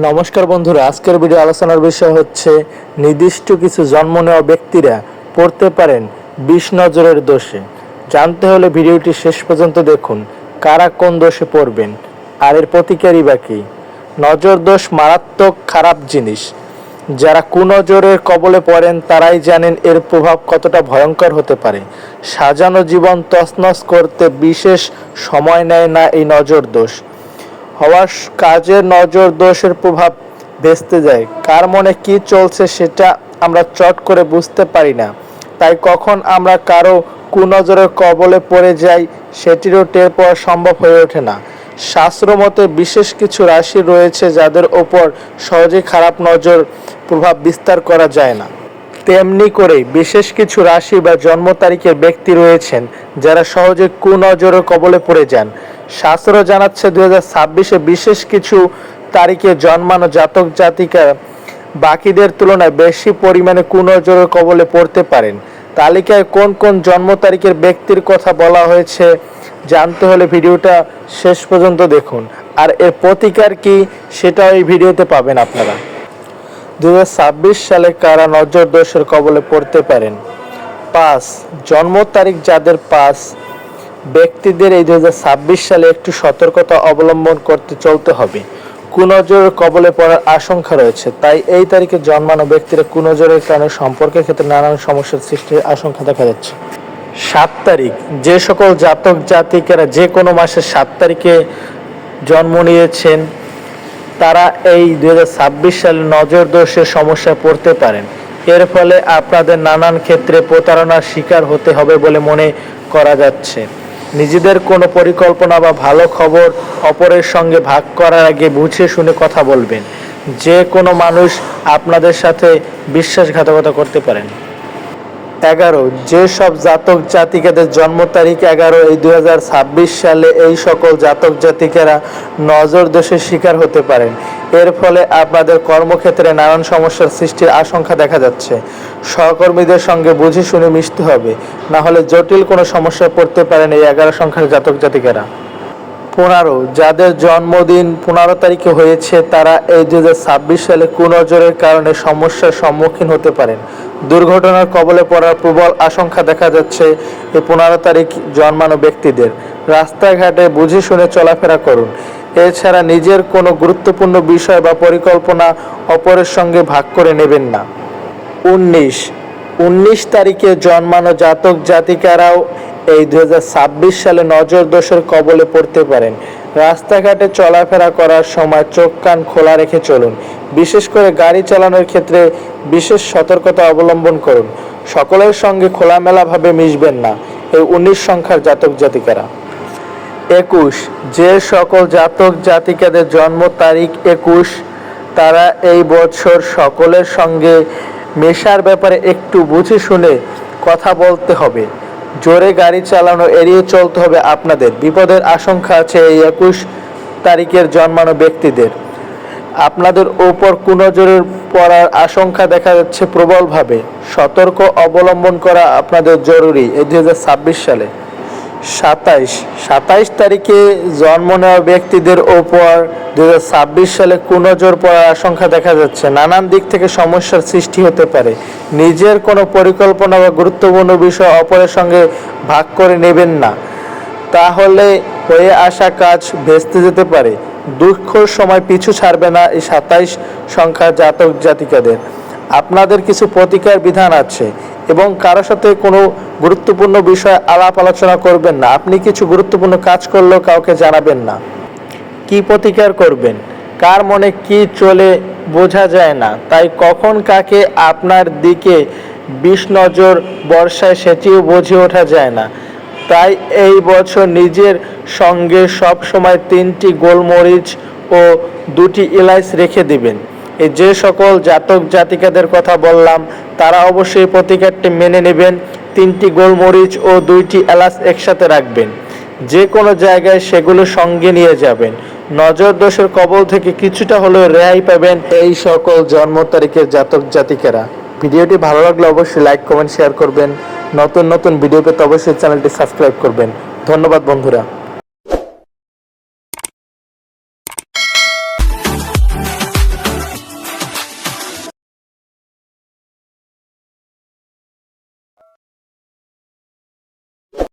নমস্কার বন্ধুরা, আজকের ভিডিও আলোচনার বিষয় হচ্ছে নির্দিষ্ট কিছু জন্ম নেওয়া ব্যক্তিরা পড়তে পারেন বিষ নজরের দোষে। জানতে হলে ভিডিওটি শেষ পর্যন্ত দেখুন, কারা কোন দোষে পড়বেন, আর এর প্রতিকারই বা কী। নজর দোষ মারাত্মক খারাপ জিনিস। যারা কুনজরের কবলে পড়েন, তারাই জানেন এর প্রভাব কতটা ভয়ঙ্কর হতে পারে। সাজানো জীবন তছনছ করতে বিশেষ সময় নেয় না এই নজর দোষ। হওয়ার কাজে নজর দোষের প্রভাব ভেস্তে যায়। কার মনে কি চলছে সেটা আমরা চট করে বুঝতে পারি না। তাই কখন আমরা কারও কুনজরের কবলে পড়ে যাই, সেটিরও টের পাওয়া সম্ভব হয়ে ওঠে না। শাস্ত্র মতে বিশেষ কিছু রাশি রয়েছে যাদের ওপর সহজে খারাপ নজর প্রভাব বিস্তার করা যায় না। তেমনি করে বিশেষ কিছু রাশি বা জন্ম তারিখের ব্যক্তি রয়েছেন যারা সহজে কুনজরের কবলে পড়ে যান। শাস্ত্র জানাচ্ছে দু হাজার ছাব্বিশে বিশেষ কিছু তারিখে জন্মানো জাতক জাতিকা বাকিদের তুলনায় বেশি পরিমাণে কুনজরের কবলে পড়তে পারেন। তালিকায় কোন কোন জন্ম তারিখের ব্যক্তির কথা বলা হয়েছে জানতে হলে ভিডিওটা শেষ পর্যন্ত দেখুন। আর এর প্রতিকার কি সেটা এই ভিডিওতে পাবেন আপনারা। দুই হাজার ছাব্বিশ সালে কারা নজর দোষের কবলে পড়তে পারেন? পাঁচ, জন্ম তারিখ যাদের পাঁচ, ব্যক্তিদের এই দু হাজার ছাব্বিশ সালে একটু সতর্কতা অবলম্বন করতে চলতে হবে। কুনজরের কবলে পড়ার আশঙ্কা রয়েছে, তাই এই তারিখে জন্মানো ব্যক্তিরা কুনজরের কারণে সম্পর্কের ক্ষেত্রে নানান সমস্যার সৃষ্টির আশঙ্কা দেখা যাচ্ছে। সাত তারিখ, যে সকল জাতক জাতিকেরা যে কোনো মাসের সাত তারিখে জন্ম নিয়েছেন তারা এই দু হাজার ছাব্বিশ সালে নজর দোষের সমস্যায় পড়তে পারেন। এর ফলে আপনাদের নানান ক্ষেত্রে প্রতারণার শিকার হতে হবে বলে মনে করা যাচ্ছে। নিজেদের কোনো পরিকল্পনা বা ভালো খবর অপরের সঙ্গে ভাগ করার আগে বুঝে শুনে কথা বলবেন। যে কোনো মানুষ আপনাদের সাথে বিশ্বাসঘাতকতা করতে পারেন। এগারো। যেসব জাতক জাতিকাদের জন্ম তারিখ এগারো এই দুই হাজার ছাব্বিশ সালে এই সকল জাতক জাতিকেরা নজর দোষের শিকার হতে পারেন। এর ফলে আপনাদের কর্মক্ষেত্রে নানান সমস্যার সৃষ্টির আশঙ্কা দেখা যাচ্ছে। সহকর্মীদের সঙ্গে বুঝে শুনে মিশতে হবে। না হলে জটিল কোনো সমস্যায় পড়তে পারেন এই এগারো সংখ্যার জাতক জাতিকেরা। পনেরো। যাদের জন্মদিন পনেরো তারিখে হয়েছে, তারা এই দু সালে কুনজরের কারণে সমস্যার সম্মুখীন হতে পারেন। দুর্ঘটনার কবলে পড়ার প্রবল আশঙ্কা দেখা যাচ্ছে এই পনেরো তারিখ জন্মানো ব্যক্তিদের। রাস্তাঘাটে বুঝে শুনে চলাফেরা করুন। এছাড়া নিজের কোনো গুরুত্বপূর্ণ বিষয় বা পরিকল্পনা অপরের সঙ্গে ভাগ করে নেবেন না। উনিশ। উনিশ তারিখে জন্মানো জাতক জাতিকারাও এই দু হাজার ছাব্বিশ সালে নজর দোষের কবলে পড়তে পারেন। রাস্তাঘাটে চলাফেরা করার সময় চোখ কান খোলা রেখে চলুন। বিশেষ করে গাড়ি চালানোর ক্ষেত্রে বিশেষ সতর্কতা অবলম্বন করুন। সকলের সঙ্গে খোলামেলাভাবে মিশবেন না এই উনিশ সংখ্যার জাতক জাতিকারা। একুশ, যে সকল জাতক জাতিকাদের জন্ম তারিখ একুশ, তারা এই বছর সকলের সঙ্গে মেশার ব্যাপারে একটু বুঝে শুনে কথা বলতে হবে। জোরে গাড়ি চালানো, এড়িয়ে চলতে হবে আপনাদের। বিপদের আশঙ্কা আছে এই একুশ তারিখের জন্মানো ব্যক্তিদের। আপনাদের ওপর কুনজরের পড়ার আশঙ্কা দেখা যাচ্ছে প্রবলভাবে। সতর্ক অবলম্বন করা আপনাদের জরুরি। এই দু হাজার ছাব্বিশ সালে সাতাইশ। সাতাইশ তারিখে জন্ম নেওয়া ব্যক্তিদের ওপর দু হাজার ছাব্বিশ সালে কুনজর পড়ার আশঙ্কা দেখা যাচ্ছে। নানান দিক থেকে সমস্যার সৃষ্টি হতে পারে। নিজের কোনো পরিকল্পনা বা গুরুত্বপূর্ণ বিষয় অপরের সঙ্গে ভাগ করে নেবেন না। তাহলে হয়ে আসা কাজ ভেস্তে যেতে পারে। দুঃখর সময় পিছু ছাড়বে না এই সাতাইশ সংখ্যা জাতক জাতিকাদের। আপনাদের কিছু প্রতিকার বিধান আছে। এবং কারোর সাথে কোনো গুরুত্বপূর্ণ বিষয় আলাপ আলোচনা করবেন না। আপনি কিছু গুরুত্বপূর্ণ কাজ করলেও কাউকে জানাবেন না। কি প্রতিকার করবেন? কার মনে কি চলে বোঝা যায় না। তাই কখন কাকে আপনার দিকে বিষ নজর বর্ষায় সেটিও বুঝে ওঠা যায় না। তাই এই বছর নিজের সঙ্গে সব সময় তিনটি গোলমরিচ ও দুটি ইলাইচ রেখে দিবেন। যে সকল জাতক জাতিকাদের কথা বললাম, তারা অবশ্যই প্রতিকারটি মেনে নেবেন। তিনটি গোলমরিচ ও দুইটি এলাচ একসাথে রাখবেন। যে কোনো জায়গায় সেগুলো সঙ্গে নিয়ে যাবেন। নজর দোষের কবল থেকে কিছুটা হলেও রেহাই পাবেন এই সকল জন্ম তারিখের জাতক জাতিকেরা। ভিডিওটি ভালো লাগলে অবশ্যই লাইক, কমেন্ট, শেয়ার করবেন। নতুন নতুন ভিডিও পেতে অবশ্যই চ্যানেলটি সাবস্ক্রাইব করবেন। ধন্যবাদ বন্ধুরা।